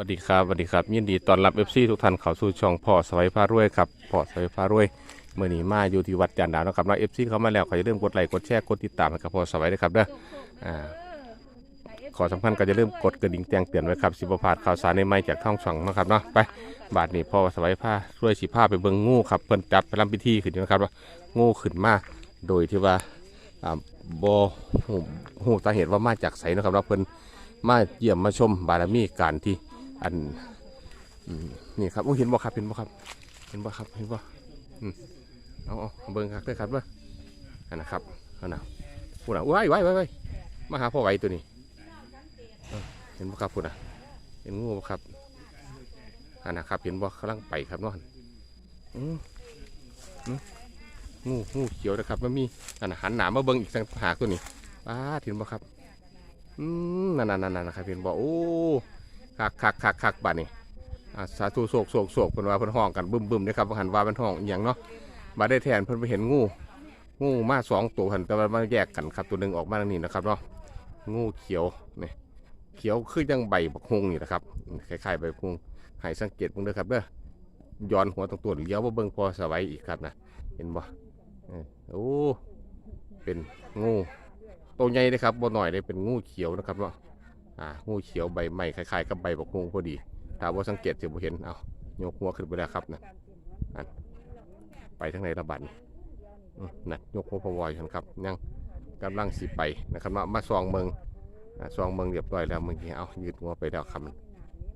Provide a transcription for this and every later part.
วัสดีครับสวัสดีครับ ยินดีต้อนรับเอฟซีทุกท่านเข้าสู่ช่องพ่อสวัยพารวยครับพ่อสวัยพารวยเมื่อนี้มาอยู่ที่วัดจานดาวนะครับเนาะเอฟซีเข้ามาแล้วขออย่าลืมกดไลค์กดแชร์กดติดตามให้กับพ่อสวัยด้วยครับเด้ออ่าขอสำคัญก็จะเริ่มกดกระดิ่งแจ้งเตือนไว้ครับสิบพาดข่าวสารในไม้จากท่องช่องนะครับเนาะไปบาทนี้พ่อสวัยพารวยสีผ้าไปเบิ่งงูครับเพิ่นจัดไปทำพิธีขึ้นอยู่นะครับว่างูขึ้นมาโดยที่ว่าอ่าบ่ฮู้ฮู้สาเหตุว่ามาจากไสนะครับเนาะเพิ่นมาเยี่ยมมาชมบารมีการที่ อันนี่ครับโอ้เห็นบ่ครับเห็นบ่ครับเห็นบ่ครับเห็นบ่อืมเอาเอาเบิ่งครับด้อครับเด้ออันนะครับอันน่ะพูดน่ะว้ายว้ายว้ายว้ายมาหาพ่อไหวตัวนี้เห็นบ่ครับพูดน่ะเห็นงูบ่ครับอันนะครับเห็นบ่กำลังไปครับนอืมอืมงูงูเขียวนะครับมันมีอันน่ะหันหนามาเบิ่งอีกสังหาตัวนี้ป้าเห็นบ่ครับอืมนั่นนั่นนั่นนะครับเห็นบ่โอ้ คักคักคักคักบัดนี้อ่าสาธุโศกโศกโศกเพิ่นว่าเพิ่นห้องกันบึ้มบึ้มนะครับว่าหันว่าเป็นห้องอย่างเนาะมาได้แทนเพิ่นไปเห็นงู งูมาสองตัวหันแต่ว่ามันแยกกันครับตัวหนึ่งออกมาทางนี้นะครับเนาะงูเขียวนี่เขียวคือจังใบบักฮงนี่นะครับคล้ายๆใบบักฮงให้สังเกตเพิ่งเด้อครับเด้อย้อนหัวตรงตัวเลี้ยวมาเบิ่งพอสไว้อีกครับนะเห็นบ่โอ้เป็นงูตัวใหญ่เลยครับบ่หน่อยเลยเป็นงูเขียวนะครับเนาะ อ่างูเขียวใบไม้คล้ายๆกับใบบักฮุงพอดีถ้าว่าสังเกตจะบ่เห็นเอายกหัวขึ้นไปแล้วครับนะอันไปทางไหนระบาดนี่อืมนั่นยกหัวพวอยกันครับยังกำลังสิไปนะครับมามาซองเมืองอ่าซองเมืองเรียบร้อยแล้วเมื่อกี้เอายืดหัวไปแล้วครับ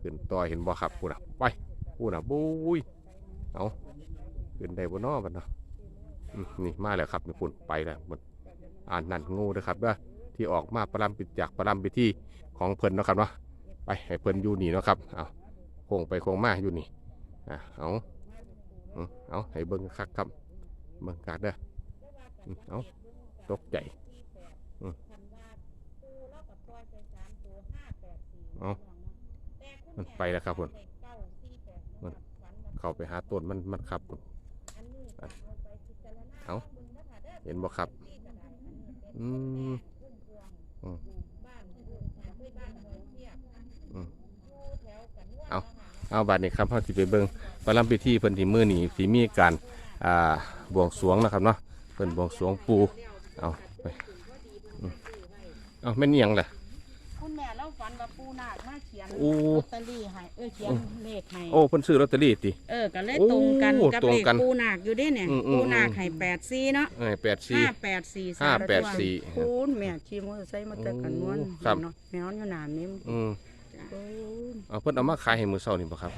ขึ้นต่อเห็นบ่ครับพูนะไปพูนะบุ้ยเอาขึ้นได้บนนอบัดเนาะนี่มาแล้วครับนี่ปุ่นไปแล้วมันอ่านนั่นงูนะครับเด้อ ที่ออกมาประลำปิดจากประลำปิที่ของเพิ่นเนาะครับเนาะไปให้เพิ่นอยู่นี่เนาะครับเอาโค้งไปโค้งมาอยู่นี่อะเอาเอาให้เบิ่งคักครับเบิ่งกัดเด้ออืมเอาตกใจอืมเอามันไปแล้วครับผมมันเข้าไปหาต้นมันมันครับพุ่นอะเอาเห็นบ่ครับ อืม เอาบัดนี้ครับเขาสิไปเบิ่งประลัมพิธีเพิ่นที่มือนี่สีมีการอ่าบวงสรวงนะครับเนาะเพิ่นบวงสรวงปูเอาไปอืมเอาแม่นอิหยังล่ะคุณแม่เรา ฝันว่าปูนาคมาเขียนโอ้ ลอตเตอรี่ให้เออเขียนเลขให้โอ้เพิ่นซื้อลอตเตอรี่ติ เออก็เลยโอ้ตรงกันกับตรงเลขกันปูนาคอยู่เด้เนี่ยอืมอืม ปูนาคให้แปดสี่เนาะเอ้ยแปดสี่ ห้าแปดสี่ห้าแปดสี่คุณแม่ขี่มอเตอร์ไซค์มาแต่กันนวลโอ้ครับ เนาะแมวอยู่หนามนี้อืมโอ้ยเอาเพิ่นเอามาขายให้มื้อเช้านี่บ่ครับ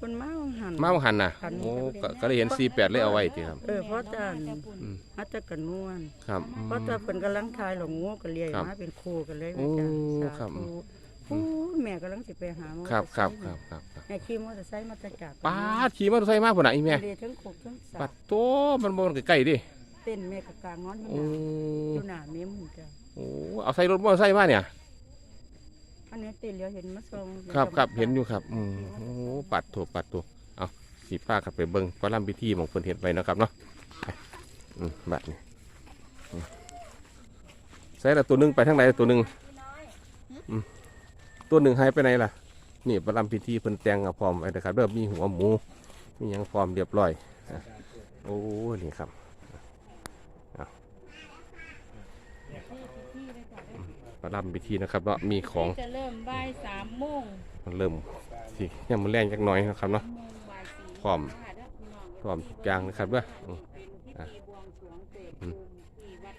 คนมาหัน มาบ่หันน่ะโอ้ก็ก็เลยเห็น48เลยเอาไว้ติครับ เออเพราะจานอืม มาแต่กันนวลครับอืม เพราะแต่เพิ่นกำลังทายหลงงูก็เลียครับมาเป็นครูกันเลยโอ้จ้ะครับสาธุ โอ้ยแม่กำลังสิไปหาหมอครับครับครับครับครับแม่ขี่มอเตอร์ไซค์มาแต่กาดป้าดขี่มอเตอร์ไซค์มาพุ่นน่ะอีแม่เลียทั้งขกทั้งสาปัดโตมันบ่ใกล้ๆดิเต้นแม่กับกลางนอนอยู่โอ้หนาอยู่หนานี้มึงจ้ะโอ้เอาใส่รถมอเตอร์ไซค์มาเนี่ย อันนี้เต้นเลี้ยวเห็นมาส่งครับครับเห็นอยู่ครับอืมโอ้ปัดถูกปัดถูกเอาสีผ้าขับไปเบิ้งพระลำพิธีของเพิ่นเห็นไปนาะครับเนาะไปอืมแบบนี้อืมใส่ละตัวหนึงไปทางไหนตัวหนึงอืม ตัวหนึ่งหายไปไหนล่ะ นี่พระลำพิธีเพิ่นแต่งเอาพร้อมไว้นะครับเริ่มมีหัวหมู มีหยังพร้อมเรียบร้อยอะโอ้นี่ครับเอาพระลำพิธีนะครับเนาะมีของจะเริ่มบ่ายสามโมงมันเริ่มสิยังมันแรงจักหน่อยนะครับเนาะ โมงบ่ายสี่พร้อมค่ะเด้อพี่น้องพร้อมทุกอย่างนะครับเด้ออืมเป็นพิธีบวงสรวงเปิดอืมที่วัด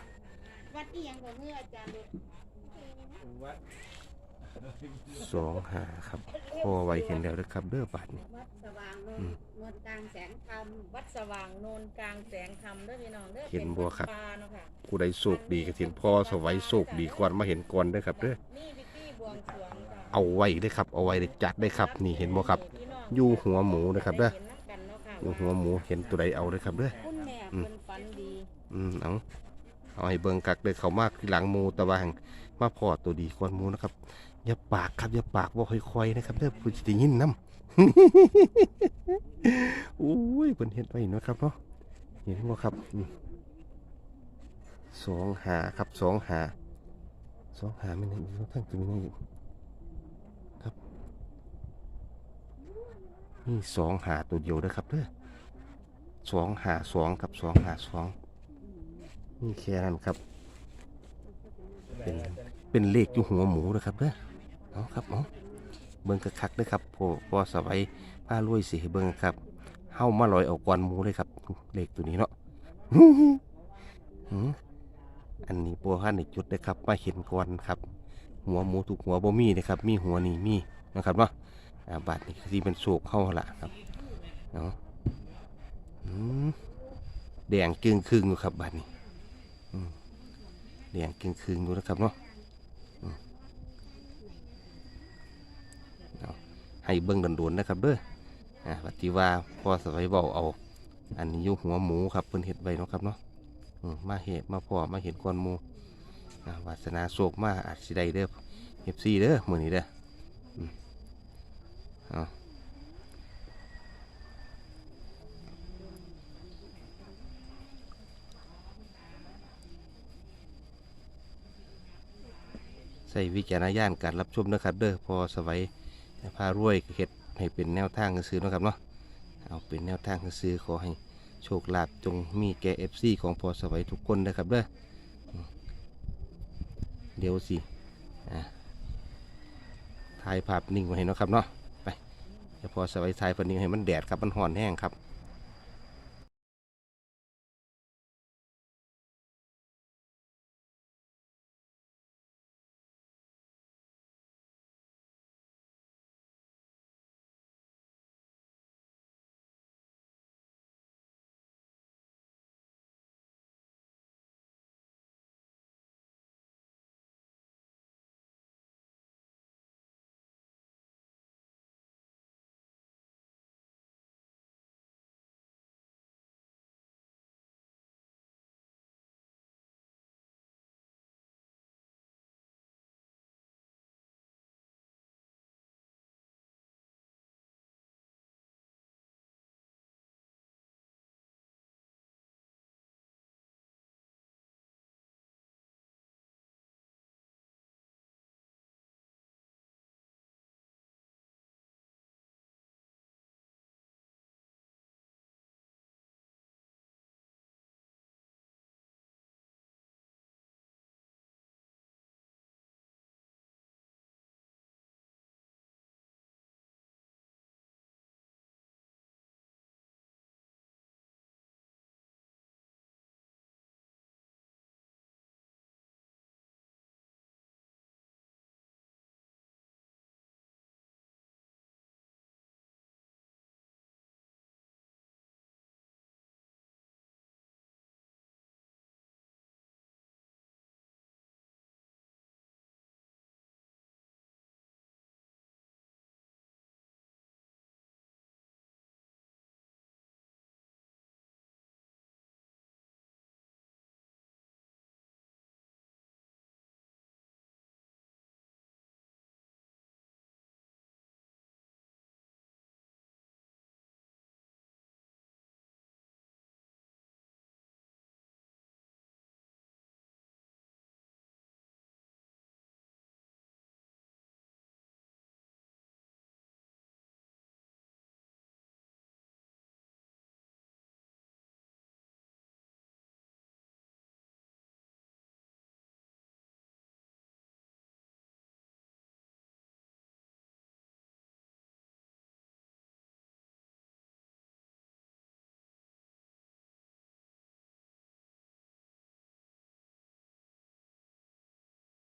วัดอีหยังก็เมื่ออาจารย์เด็ก สองหาครับพอไว้เห็นแล้วนะครับเด้อบาทนี่ วัดสว่างโนอืนมนวลกลางแสงธรรมวัดสว่างโนนกลางแสงธรรมเด้อพี่น้องเด้อเห็นบ่ครับป็วัดป่าเนาะค่ะผู้ใดโชคดีก็เห็นพ่อสวัยโชคดีก่อนมาเห็นก่อนเด้อครับเด้อนี่พิธีบวงสรวงค่ะเอาไว้เด้อครับ เอาไว้ได้จัดได้ครับ นี่เห็นบ่ครับอยู่หัวหมูนะครับเด้อห็นำกันเนาะค่ะอยู่หัวหมูเห็นตัวใดเอาเด้อครับเด้อ คุณแม่อืม เพิ่นฝันดีอืมเอาเอาให้เบิ่งกักเด้อเขามากที่หลังหมูแตะวาหังมาพอตัวดีก่อนหมูนะครับ อย่าปากครับอย่าปากบ่ค่อยๆนะครับเด้อผู้สิยินนํอุ้ยเพิ่นเฮ็ดไว้เนาะครับเนาะเห็นบ่ครับสองหาครับสองหาสองหาไม่ได้อยู่ทั้งตัวนี้ครับนี่สองหาตัวเดียวเด้อครับเด้อสองหาสองกับสองหาสองนี่แค่นั้นครับ เป็นเป็นเลขอยู่หัวหมูนะครับเด้อ เอาครับเอาเบิ่งคักๆเด้ครับพอพอสบายผ้ารวยสิเบิ่งครับเฮามาลอยเอากวนหมูเลยครับเลขตัวนี้เนาะหืออันนี้ปัวพันในจุดนะครับมาเห็นก่อนครับ หัวหมูถูกหัวบ่มีนะครับ มีหัวนี่มีนะครับเนาะอ่าบาทนี่ที่เป็นโศกเข้าละครับเนาะแดงกึ่งครึ่งอยู่ครับบาทนี้แดงกึ่งครึ่งอยู่นะครับเนาะอืมเอา ให้เบิ่งโดนๆนะครับเด้ออ่าปฏิว่าพอสบายเบาเอา อันนี้อยู่หัวหมูครับเพิ่นเห็ดไว้เนาะครับเนาะมาเห็ดมาพอมาเห็นก้อนหมูอ่าวาสนาโศกมาอาจสิได้เด้อเอฟซีเด้อมือนี้เด้ออืมเอาใส่วิจารณญาณการรับชมนะครับเด้อพอสวัย พารวยเห็ดให้เป็นแนวทางซื้อนะครับเนาะเอาเป็นแนวทางซื้อขอให้โชคลาภจงมีแก่เอฟซีของพอสวัยทุกคนนะครับเด้อเดี๋ยวสิถ่ายภาพนิ่งไว้ให้เนาะครับเนาะไปเดี๋ยวพอสวัยถ่ายภาพนิ่งให้มันแดดครับมันห่อนแห้งครับ